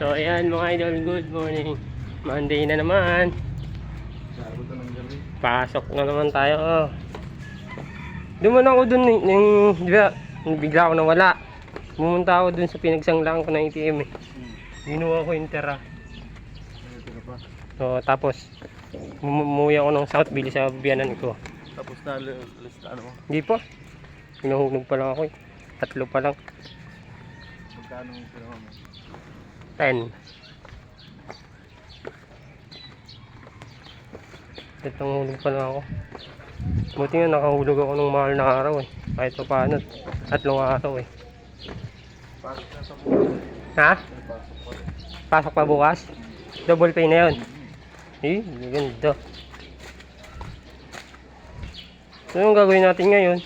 So ayan mga idol, good morning. Monday na naman. Pasok na naman tayo. Oh. Duman ako dun, eh, yung, di ba, bigla ako nawala. Pumunta ako dun sa pinagsanglaan ko ng ATM eh. Ginawa ko yung pa. So tapos, um- umuwi ako ng South Billy sa biyanan ko. Tapos na alis na ano. Hindi pa. Pinuhulog pa lang ako eh. Tatlo pa lang. Magkano ang pinawa mo? 10. Itong hulog pa lang ako. Buti nga nakahulog ako ng mahal na araw eh. Kahit pa paano. Tatlong araw eh. Pasok na sa buhay. Ha? Pasok pa bukas? Double pay na yun. Eh, ganda. So, yung gagawin natin ngayon?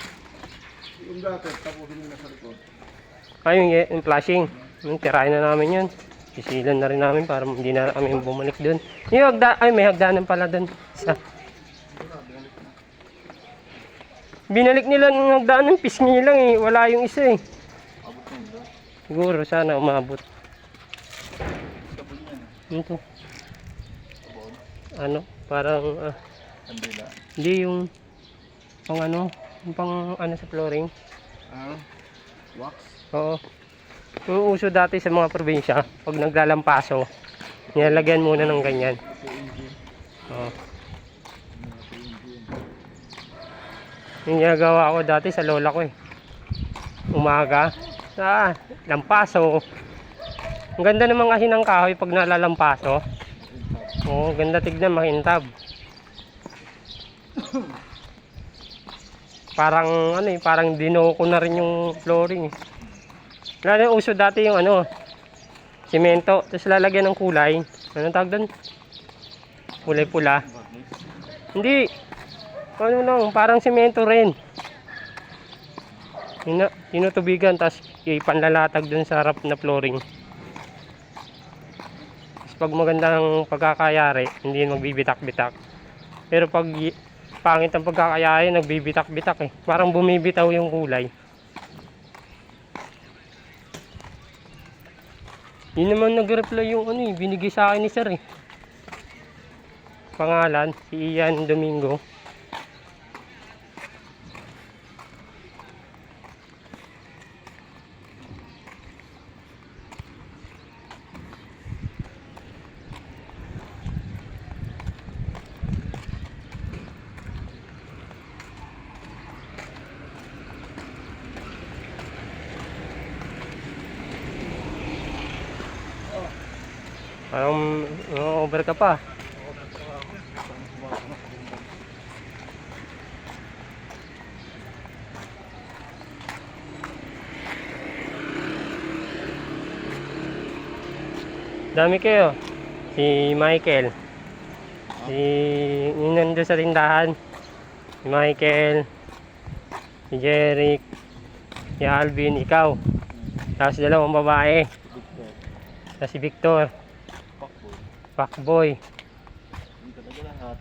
Yung dati, tapusin mo na sa likod. Ay, yung, yung flashing. Yung tirahin na namin yun. Sisilan na rin namin para hindi na kami bumalik dun. Yung hagda, ay may hagdanan pala dun. Sa, binalik nila ng hagdanan, pisngi lang eh. Wala yung isa eh. Doon. Siguro sana umabot. Ito, ano, parang, ah, hindi yung, pang ano, yung pang ano sa flooring. Ah? Wax? Oo. Yung uso dati sa mga probinsya, pag naglalampaso, nilalagyan muna ng ganyan. Engine. Yung ginagawa ko dati sa lola ko eh. Umaga. Ah, lampaso. Ang ganda naman kasi ng kahoy pag nalalampaso. Oo, ganda tignan, makintab. parang ano eh, parang dinoko na rin yung flooring eh. Lalo uso dati yung ano, simento, tapos lalagyan ng kulay. Anong tawag doon? Kulay pula. Hindi. Ano lang, parang semento rin. Tina, tinutubigan, tapos ipanlalatag dun sa harap na flooring. Tapos pag maganda ang pagkakayari, hindi magbibitak-bitak. Pero pag pangit ang pagkakayari, nagbibitak-bitak eh. Parang bumibitaw yung kulay. Yun naman nag-reply yung ano eh, binigay sa akin ni sir eh. Pangalan, si Ian Domingo. Parang uh, over ka pa. Dami kayo. Si Michael. Si yung nandun sa tindahan. Si Michael. Si Jeric. Si Alvin. Ikaw. Tapos dalawang babae. Tapos si Victor. Fuckboy.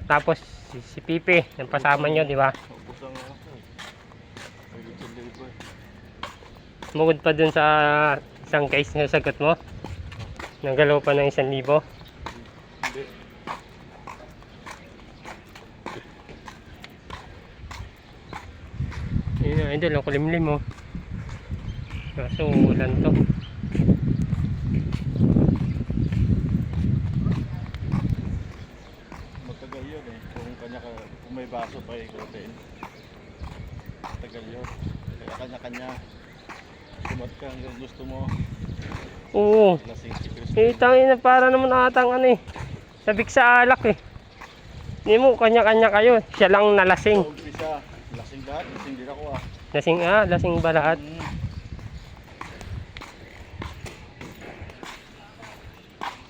Tapos si, si Pipe. Yung pasama nyo, di ba? Bukod pa dun sa isang case na sagot mo. Nagalaw pa ng isang libo. Hindi. Yun na, idol, ang kulimlim mo. Kaso, ulan to. Matagal yun eh. Kung kanya ka, kung may baso pa ikutin. Matagal yun. Kanya-kanya. Sumat ka hanggang gusto mo. Oo. Eh, tangin na para naman atang ano eh. Sabik sa alak eh. Hindi mo, kanya-kanya kayo. Siya lang nalasing. Sa umpisa, lasing lahat. Lasing din ako ah. Lasing ah, lasing ba lahat? Mm.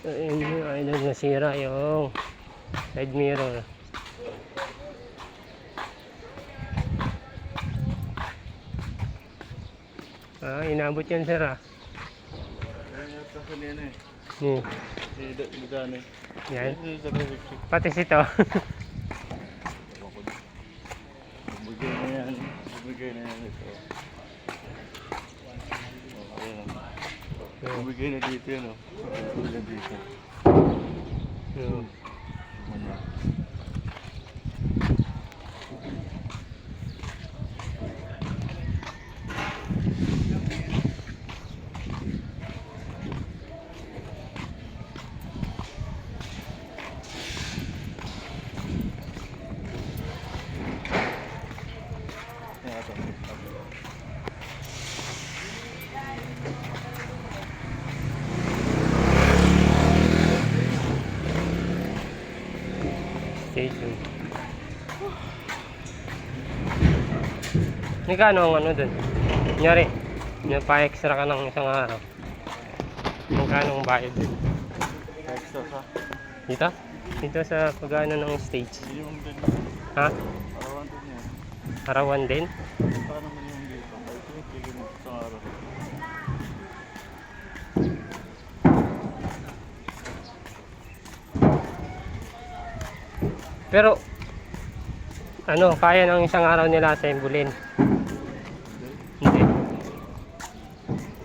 So, yun yung idol nasira yung side mirror. Ah, inabot yan sir ah. Budane. yan. Pati sito. Bumigay na yan. Bumigay na yan ito. Bumigay na dito yun, oh. Bumigay na dito. Yun. Station. Magkano ang ano dun? Kunyari, pa-extra ka ng isang araw. Magkano ang bayad dun? Extra sa. Dito? Dito sa pag-ano ng stage. Minimum din. Ha? Arawan din yan. Arawan din? Paano dito? Kahit yung tigil mo sa araw. Pero, ano, kaya ng isang araw nila sa Embulin. Hindi.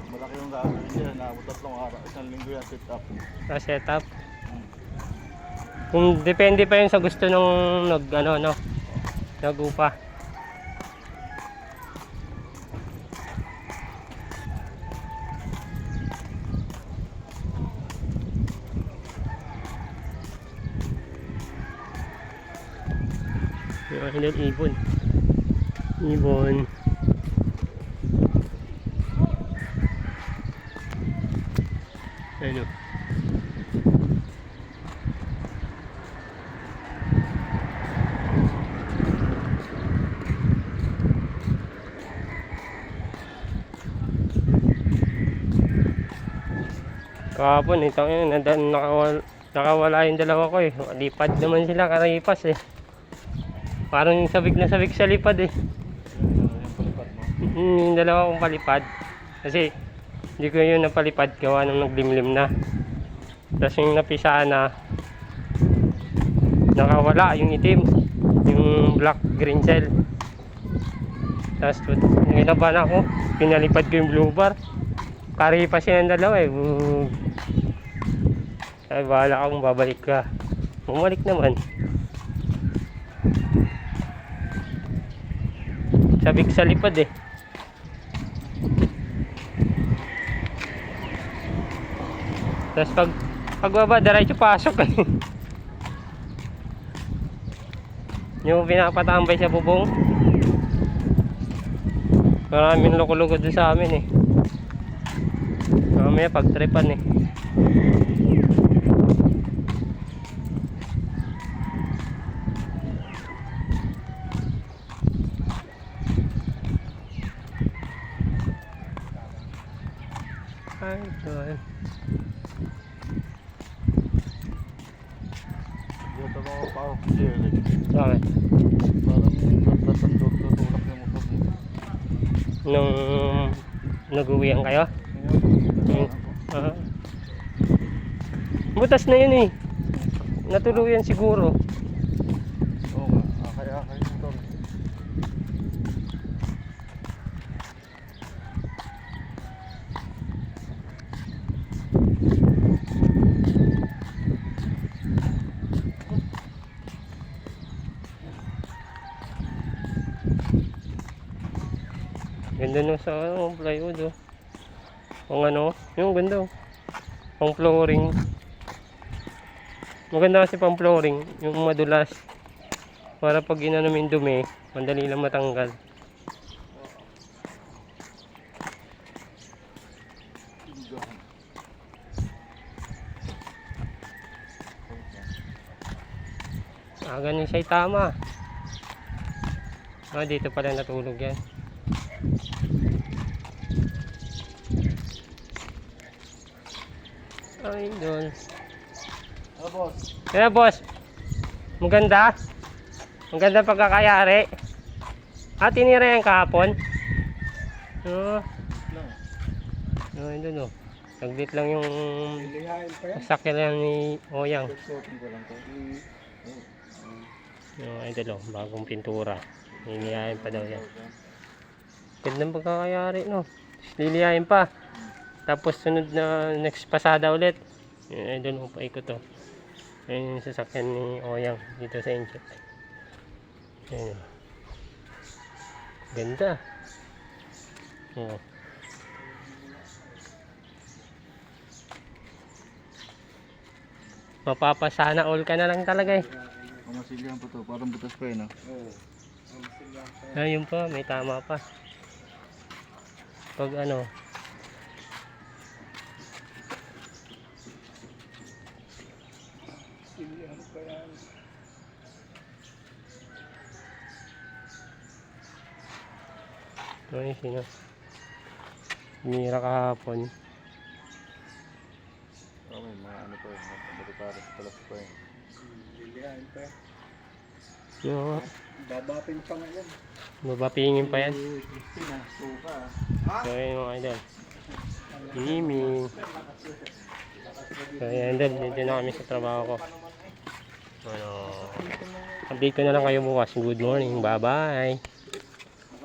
Malaki yung gagawin nila. Naabot tatlong araw. Isang linggo yan sit up. Sa setup. Kung depende pa yun sa gusto nung nag, ano, no, nag-upa. Idol ibon. Ibon. Ano? Kahapon, ito yun, nadan, nakawala, nakawala yung dalawa ko eh. Lipad naman sila, karipas eh. Parang sabik na sabik sa lipad eh. Mm, yung dalawa kong palipad. Kasi, hindi ko yun napalipad, gawa nung naglimlim na. Tapos yung napisaan na, nakawala yung itim. Yung black green cell. Tapos, nilaban ako, pinalipad ko yung blue bar. Karipas yun ang dalawa eh. Ay, bahala akong babalik ka. Bumalik naman. Sabik sa lipad eh. Tapos pag pagbaba, diretso pasok eh. Yung pinapatambay sa bubong. Maraming loko-loko doon sa amin eh. Mamaya pagtripan eh. Ay, God. Dito ako pa ako Jerry. Bakit? Parang natatandog tutulak yung motor mo. Nung nag-uwian kayo? Ngayon, Aha. Butas na yun eh. Natuluyan siguro. Oo nga, akay-akay yung motor. Ganda nung sa ano, plywood oh. Ang ano, yung ganda oh. Pang flooring. Maganda kasi pang flooring, yung madulas. Para pag ginano mo yung dumi, madali lang matanggal. Ah, ganun siya tama. Ah, dito pala natulog yan. Ay, doon. Ah, boss. Kaya boss, maganda. Maganda pagkakayari. Ah, tinira yan kahapon. Oo. Oh, yun doon oh. Saglit lang yung sakyan lang ni Oyang. To. Yung idol oh, bagong pintura. Liliyahin pa daw yan. Ganda ng pagkakayari no. Liliyahin pa. Tapos sunod na next pasada ulit. Ay doon pa ikot to. Ayun yung sasakyan ni Oyang dito sa Incheck. Ayun. Ganda. Oh. Mapapasana all ka na lang talaga eh. Pamasilyan pa to, parang butas pa yun ah. Ayun pa, may tama pa. Pag ano, Ay, sino? Mira kahapon. Oh, may mga ano pa yun, mga talas pa yun. Lilihan pa. No, Babapin pa nga yan. babapingin pa yan. So, yun mga idol. Mimi. So, yan idol. Dito na kami sa trabaho ko. Ano, update ko na lang kayo bukas. Good morning. Bye-bye.